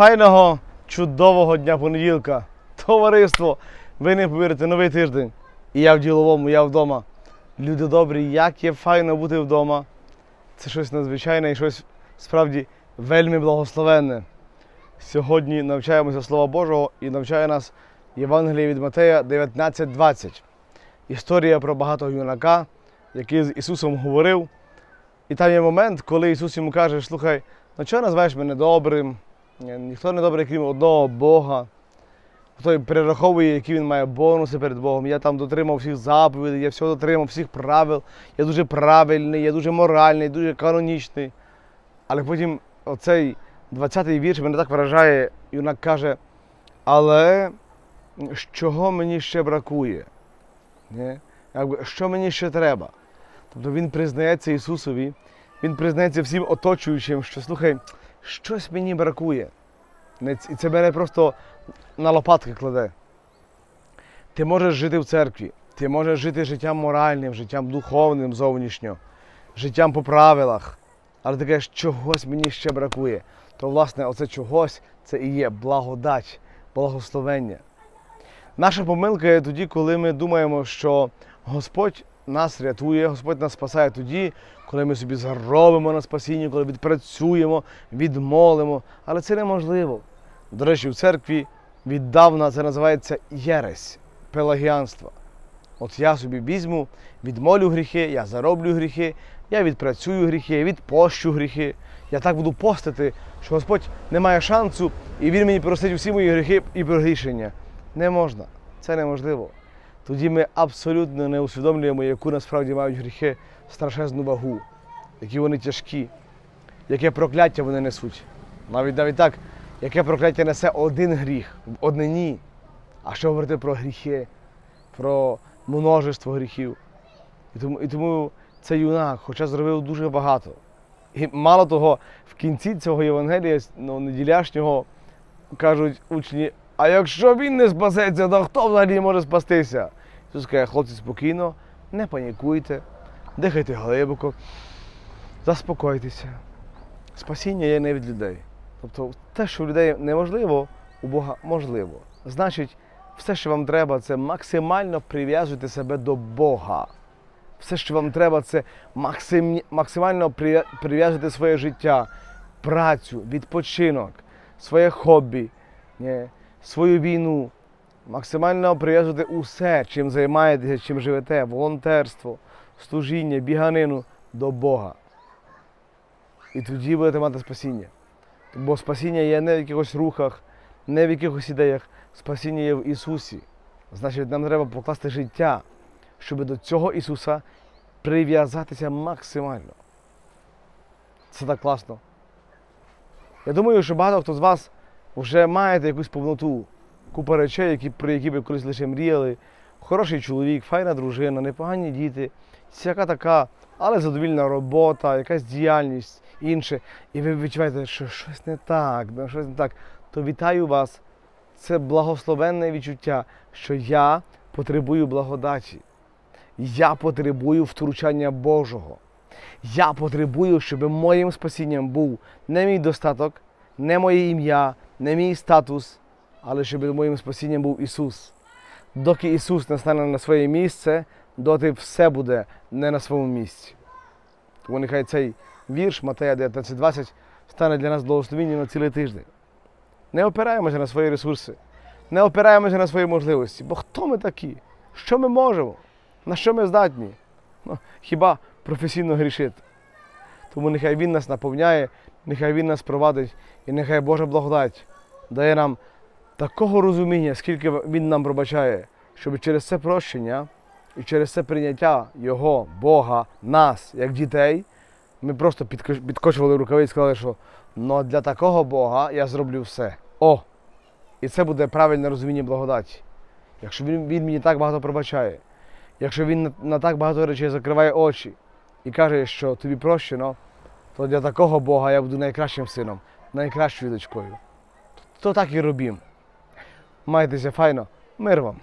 Файного, чудового дня понеділка. Товариство, ви не повірите, новий тиждень. І я в діловому, я вдома. Люди добрі, як є файно бути вдома. Це щось надзвичайне і щось справді вельми благословенне. Сьогодні навчаємося Слова Божого і навчає нас Євангеліє від Матея 19.20. Історія про багатого юнака, який з Ісусом говорив. І там є момент, коли Ісус йому каже, слухай, ну чого називаєш мене добрим? Ні- Ніхто не добрий, крім одного Бога. Той перераховує, які він має бонуси перед Богом. Я там дотримав всіх заповідей, я всього дотримав, всіх правил. Я дуже правильний, я дуже моральний, дуже канонічний. Але потім оцей 20-й вірш мене так вражає, юнак каже, але з чого мені ще бракує? Ні? Якби, що мені ще треба? Тобто він признається Ісусові, він признається всім оточуючим, що слухай, щось мені бракує. І це мене просто на лопатки кладе. Ти можеш жити в церкві, ти можеш жити життям моральним, життям духовним зовнішньо, життям по правилах. Але ти кажеш, чогось мені ще бракує. То, власне, оце чогось це і є благодать, благословення. Наша помилка є тоді, коли ми думаємо, що Господь нас рятує, Господь нас спасає тоді, коли ми собі заробимо на спасіння, коли відпрацюємо, відмолимо. Але це неможливо. До речі, в церкві віддавна це називається єресь, пелагіанство. От я собі візьму, відмолю гріхи, я зароблю гріхи, я відпрацюю гріхи, я відпощу гріхи. Я так буду постити, що Господь не має шансу, і Він мені простить усі мої гріхи і прогрішення. Не можна. Це неможливо. Тоді ми абсолютно не усвідомлюємо, яку насправді мають гріхи страшезну вагу, які вони тяжкі, яке прокляття вони несуть. Навіть навіть так, яке прокляття несе один гріх в однині. А що говорити про гріхи, про множество гріхів. І тому, і тому цей юнак, хоча зробив дуже багато. І мало того, в кінці цього Євангелія, ну, неділяшнього, кажуть учні, а якщо він не спасеться, то хто взагалі може спастися? Ісус каже, хлопці, спокійно, не панікуйте, дихайте глибоко, заспокойтеся. Спасіння є не від людей. Тобто те, що в людей неможливо, у Бога можливо. Значить, все, що вам треба, це максимально прив'язуйте себе до Бога. Все, що вам треба, це максим... максимально прив'я- прив'язуйте своє життя, працю, відпочинок, своє хобі, ні, свою війну. Максимально прив'язуйте усе, чим займаєтеся, чим живете, волонтерство, служіння, біганину до Бога. І тоді будете мати спасіння. Бо спасіння є не в якихось рухах, не в якихось ідеях. Спасіння є в Ісусі. Значить, нам треба покласти життя, щоб до цього Ісуса прив'язатися максимально. Це так класно. Я думаю, що багато хто з вас вже маєте якусь повноту, купа речей, які, про які ви колись лише мріяли. Хороший чоловік, файна дружина, непогані діти, всяка така, але задовільна робота, якась діяльність, інше. І ви відчуваєте, що щось не так, щось не так. То вітаю вас. Це благословенне відчуття, що я потребую благодаті. Я потребую втручання Божого. Я потребую, щоб моїм спасінням був не мій достаток, не моє ім'я, не мій статус, але щоб моїм спасінням був Ісус. Доки Ісус не стане на своє місце, доти все буде не на своєму місці. Тому нехай цей вірш Матея 19.20 стане для нас благословенням на цілий тиждень. Не опираємося на свої ресурси, не опираємося на свої можливості. Бо хто ми такі? Що ми можемо? На що ми здатні? Ну, хіба професійно грішити? Тому нехай Він нас наповняє, нехай Він нас провадить, і нехай Божа благодать дає нам такого розуміння, скільки Він нам пробачає, щоб через це прощення і через це прийняття Його, Бога, нас, як дітей, ми просто підкочували рукави і сказали, що ну для такого Бога я зроблю все. О! І це буде правильне розуміння благодаті. Якщо він, він мені так багато пробачає, якщо він на, на так багато речей закриває очі і каже, що тобі прощено, то для такого Бога я буду найкращим сином, найкращою дочкою. То так і робім. Майтеся файно, мир вам!